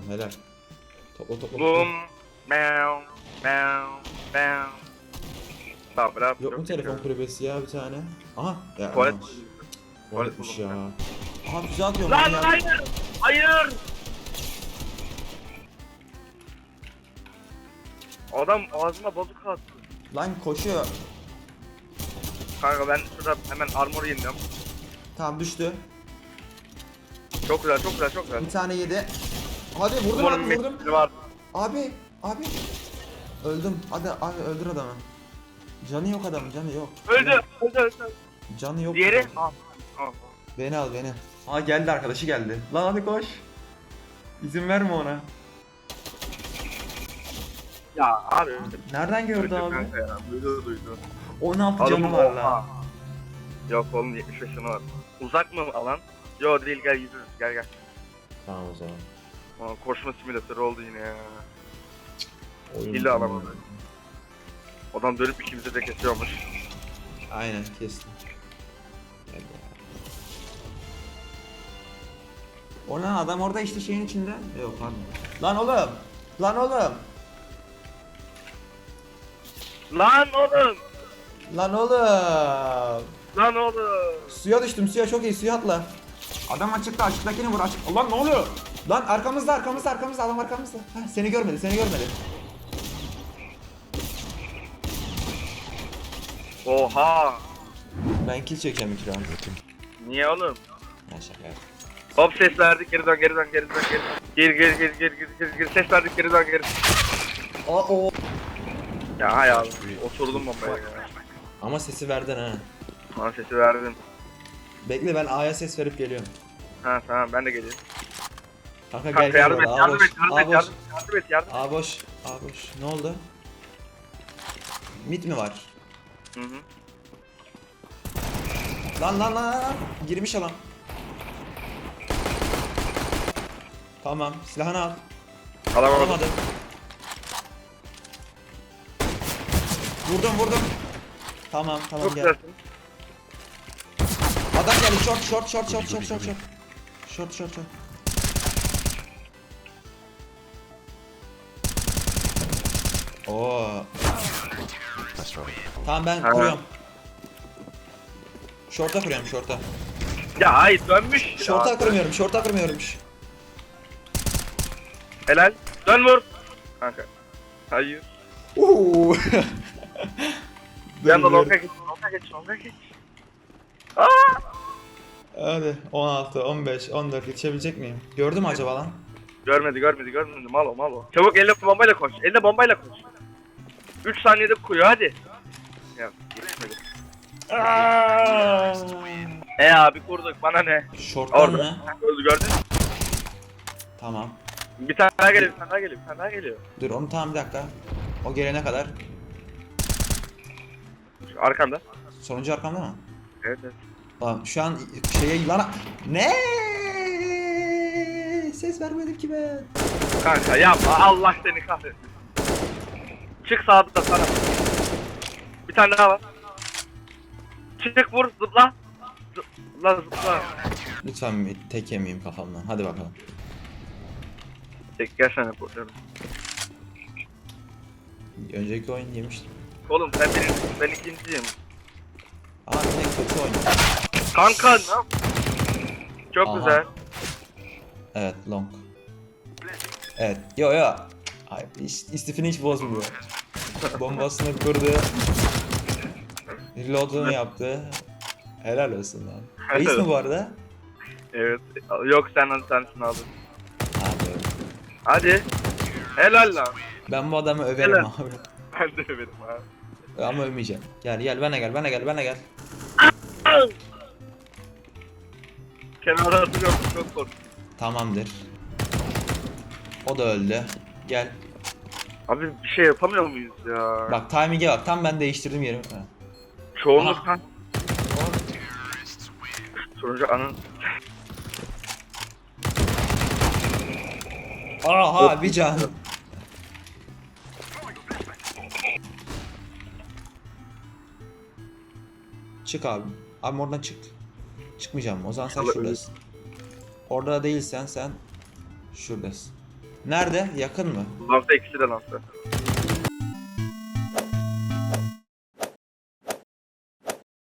Tamam helal. Topla topla. topla. Bum. Meow. Meow. Meow. Tamam bravo. Yok mu telefon kulübesi ya bir tane? Aha. Ya, Tuvalet. aman. Tuvaletmiş buldum ya. Aha füze atıyorum. Lan ya. hayır. Hayır. Adam ağzına bozuk attı. Lan koşuyor. Kanka ben şurada hemen armor yeniliyorum. Tamam düştü. Çok güzel, çok güzel, çok güzel. Bir tane yedi. Hadi vurdum Umarım abi vurdum. metri var. Abi abi. Öldüm. Hadi abi öldür adamı. Canı yok adamın canı yok. Öldü, öldü, öldü. Canı yok. Diğeri? adamın. Al. Al. Beni al beni. Aa geldi arkadaşı geldi. Lan hadi koş. İzin verme ona. Ya abi. Nereden gördü abi? kanka ya. Duydu, duydu. 16 Adamın canı var oha. lan. Yok oğlum 75 canı var. Uzak mı alan? Yo değil gel yüzürüz gel gel. Tamam o zaman. Aa, koşma simülatörü oldu yine ya. Oyun Hile alamadı. Adam dönüp ikimizi de kesiyormuş. Aynen kestim. Gel ya. O lan adam orada işte şeyin içinde. Yok pardon. Lan oğlum. Lan oğlum. Lan oğlum! Lan oğlum. Lan oğlum! Suya düştüm suya çok iyi suya atla. Adam açıkta açıktakini vur açık. Lan ne oluyor? Lan arkamızda arkamızda arkamızda adam arkamızda. Heh, seni görmedi seni görmedi. Oha! Ben kill çekeceğim iki round. Niye oğlum? Ya şaka yaptım. Hop ses verdik geri dön geri dön geri dön geri dön. Geri geri geri geri geri geri geri ses verdik geri dön geri. Aa o. Ya hay abi oturdum bombaya ya. Ama sesi verdin ha. Bana sesi verdim. Bekle ben A'ya ses verip geliyorum. Ha tamam ben de geliyorum. Kanka gel Kanka gel yardım et A yardım boş. et yardım A et boş. yardım et yardım et yardım et. A boş. A boş. Ne oldu? Mid mi var? Hı hı. Lan lan lan lan. Girmiş adam. Tamam. Silahını al. Alamadım. Alamadım. Vurdum vurdum. Tamam tamam Çok gel. güzelsin. Geldi short short short short short short short. Short short short. Oo. Tamam ben Ha. kuruyorum. Short'a kuruyorum short'a. Ya hayır dönmüş. Short'a kurmuyorum, short'a kurmuyormuş. Helal. Dön vur. Kanka. Hayır. Uuu. Bir anda longa geç. Longa geç. Longa geç. Aa! Hadi 16, 15, 14 yetişebilecek miyim? Gördü mü acaba lan? Görmedi görmedi görmedi. Malo malo. Çabuk elle bombayla koş. Elle bombayla koş. 3 saniyede kuruyor hadi. Ya yetişmedi. E abi kurduk bana ne? Short'tan Orada. mı? Öldü gördün mü? Tamam. Bir tane daha geliyor, bir tane daha geliyor, bir tane daha geliyor. Dur onu tamam bir dakika. O gelene kadar. Şu arkanda. Sonuncu arkamda mı? Evet evet. Tamam şu an şeye lan ne? Ses vermedim ki ben. Kanka yapma Allah seni kahretsin. Çık sağda sana. Bir tane daha var. Çık vur zıpla. Zıpla zıpla. Lütfen bir tek yemeyeyim kafamdan. Hadi bakalım. Çek gelsene kurtarım. Önceki oyun yemiştim. Oğlum sen birincisin ben ikinciyim. Ama yine kötü oyun. Kanka ne yap- Çok Aha. güzel. Evet long. Evet yo yo. Ay, hiç, istifini hiç bozmuyor. Bombasını kurdu. Reload'unu yaptı. Helal olsun lan. Reis mi bu arada? Evet. Yok sen sen sensin aldın. Abi. Hadi. Helal lan. Ben bu adamı överim Helal. abi. Ben de benim ha. Ama övmeyeceğim. Gel gel bana gel bana gel bana gel. Kenara duruyorum çok korktum. Tamamdır. O da öldü. Gel. Abi bir şey yapamıyor muyuz ya? Bak timing'e bak. Tam ben değiştirdim yerimi. Ha. Çoğunluk kan. Turuncu anın. Aha bir can. Çık abi. Abi oradan çık. Çıkmayacağım. O zaman sen Allah şuradasın. Orada değilsen sen şuradasın. Nerede? Yakın mı? Long'da ikisi de long'da.